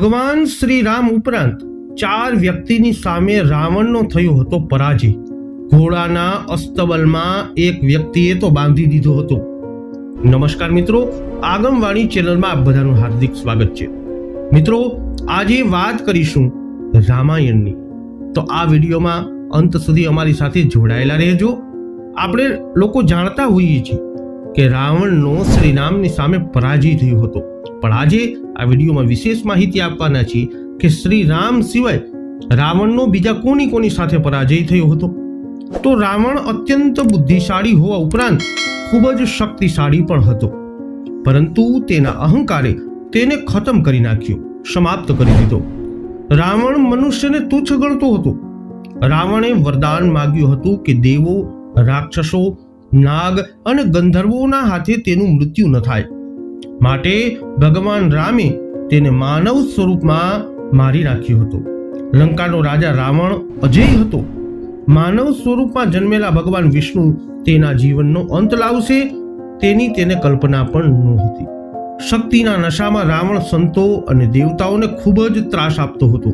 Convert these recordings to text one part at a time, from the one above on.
ભગવાન શ્રી રામ ઉપરાંત ચાર વ્યક્તિની સામે રાવણનો થયો હતો પરાજય. ઘોડાના અસ્તબલમાં એક વ્યક્તિએ તો બાંધી દીધો હતો. નમસ્કાર મિત્રો, આગમવાણી ચેનલમાં આપ બધાનું હાર્દિક સ્વાગત છે. મિત્રો, આજે વાત કરીશું રામાયણની. તો આ વિડીયોમાં અંત સુધી અમારી સાથે જોડાયેલા રહેજો. આપણે લોકો જાણતા હોઈએ છીએ કે રાવણનો શ્રી રામની સામે પરાજય થયો હતો. પણ આજે આ વિડીયોમાં વિશેષ માહિતી આપવાના છીએ કે શ્રી રામ સિવાય રાવણનો બીજા કોની કોની સાથે પરાજય થયો હતો? તો રાવણ અત્યંત બુદ્ધિશાળી હોવા ઉપરાંત ખૂબ જ શક્તિશાળી પણ હતો. પરંતુ તેના અહંકારે તેને ખતમ કરી નાખ્યો, સમાપ્ત કરી દીધો. રાવણ મનુષ્યને તુચ્છ ગણતો હતો. રાવણે વરદાન માગ્યું હતું કે દેવો, રાક્ષસો, નાગ અને ગંધર્વોના હાથે તેનું મૃત્યુ ન થાય. માટે ભગવાન રામે તેને માનવ સ્વરૂપમાં મારી નાખ્યો હતો. લંકાનો રાજા રાવણ અજય હતો. માનવ સ્વરૂપમાં જન્મેલા ભગવાન વિષ્ણુ તેના જીવનનો અંત લાવશે, તેની તેને કલ્પના પણ નહોતી. શક્તિના નશામાં રાવણ સંતો અને દેવતાઓને ખૂબ જ ત્રાસ આપતો હતો.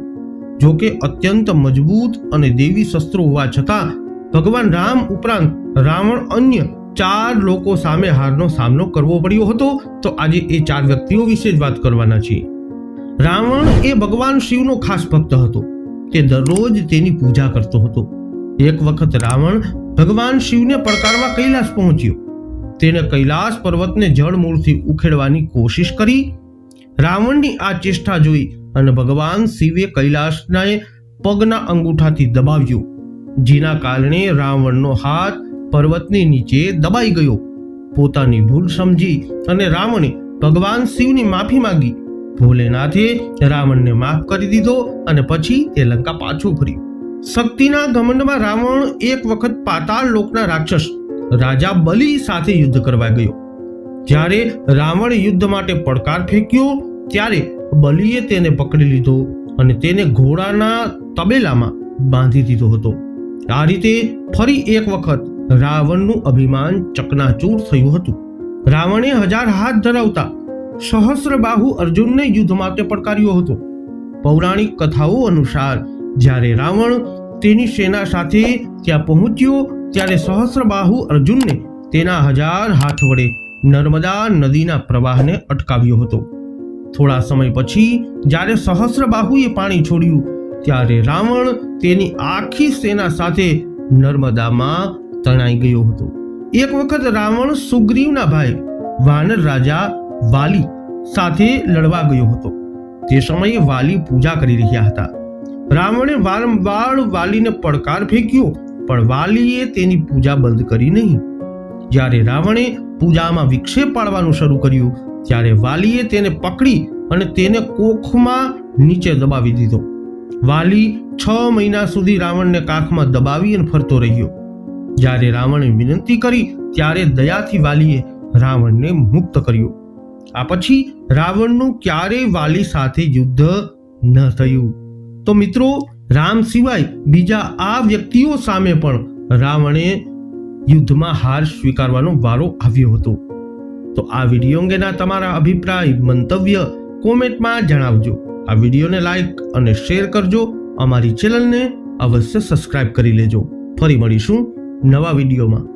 જો કે અત્યંત મજબૂત અને દેવી શસ્ત્રો હોવા છતાં ભગવાન રામ ઉપરાંત રાવણ અન્ય ચાર લોકો સામે હારનો સામનો કરવો પડ્યો હતો, તો આજે એ ચાર વ્યક્તિઓ વિશે જ વાત કરવાના છીએ. રાવણ એ ભગવાન શિવનો ખાસ ભક્ત હતો. તે દરરોજ તેની પૂજા કરતો હતો. એક વખત રાવણ ભગવાન શિવને પડકારવા કૈલાસ પહોંચ્યો. તેને કૈલાસ પર્વતને જળમૂળથી ઉખેડવાની કોશિશ કરી. રાવણની આ ચેષ્ટા જોઈ અને ભગવાન શિવે કૈલાસના પગના અંગૂઠાથી દબાવ્યો. જેના કારણે રાવણનો હાથ પર્વતની નીચે દબાઈ ગયો. પોતાની ભૂલ સમજી અને રાવણે ભગવાન શિવની માફી માંગી. ભોલેનાથે રાવણને માફ કરી દીધો અને પછી તે લંકા પાછું ફર્યું. શક્તિના ઘમંડમાં રાવણ એક વખત પાતાળ લોકના રાક્ષસ, રાજા બલિ સાથે યુદ્ધ કરવા ગયો. જ્યારે રાવણ યુદ્ધ માટે પડકાર ફેંક્યો, ત્યારે બલિએ તેને પકડી લીધો અને તેને ઘોડાના તબેલામાં બાંધી દીધો હતો. આ રીતે ફરી એક વખત રાવણનું અભિમાન ચકનાચૂર થયું હતું. રાવણે હજાર હાથ ધરાવતા સહસ્રબાહુ અર્જુનને યુદ્ધ માટે પડકાર્યો હતો. પૌરાણિક કથાઓ અનુસાર, જ્યારે રાવણ તેની સેના સાથે ત્યાં પહોંચ્યો, ત્યારે સહસ્રબાહુ અર્જુનને તેના હજાર હાથ વડે નર્મદા નદીના પ્રવાહને અટકાવ્યો હતો. થોડા સમય પછી, જ્યારે સહસ્રબાહુએ પાણી છોડ્યું, ત્યારે રાવણ તેની આખી સેના સાથે નર્મદામાં તણાઈ ગયો હતો. એક વખત રાવણ સુગ્રીવના ભાઈ વાનર રાજા વાલી સાથે લડવા ગયો હતો. તે સમયે વાલી પૂજા કરી રહ્યા હતા. રાવણે વારંવાર વાલીને પડકાર ફેંક્યો, પણ વાલીએ તેની પૂજા બંધ કરી નહીં. જ્યારે રાવણે પૂજામાં વિક્ષેપ પાડવાનું શરૂ કર્યું, ત્યારે વાલીએ તેને પકડી અને તેને કોખમાં નીચે દબાવી દીધો. વાલી છ મહિના સુધી રાવણને કાખમાં દબાવી અને ફરતો રહ્યો. જ્યારે રાવણે વિનંતી કરી, ત્યારે દયાથી વાલીએ રાવણને મુક્ત કર્યો. આ પછી રાવણનું ક્યારેય વાલી સાથે યુદ્ધ ન થયું. તો મિત્રો, રામ સિવાય બીજા આ વ્યક્તિઓ સામે પણ રાવણે યુદ્ધમાં હાર સ્વીકારવાનો વારો આવ્યો હતો. તો આ વીડિયો અંગેના તમારા અભિપ્રાય, મંતવ્ય કોમેન્ટમાં જણાવજો. આ વિડીયોને લાઈક અને શેર કરજો. અમારી ચેનલને અવશ્ય સબસ્ક્રાઇબ કરી લેજો. ફરી મળીશું નવા વિડીયોમાં.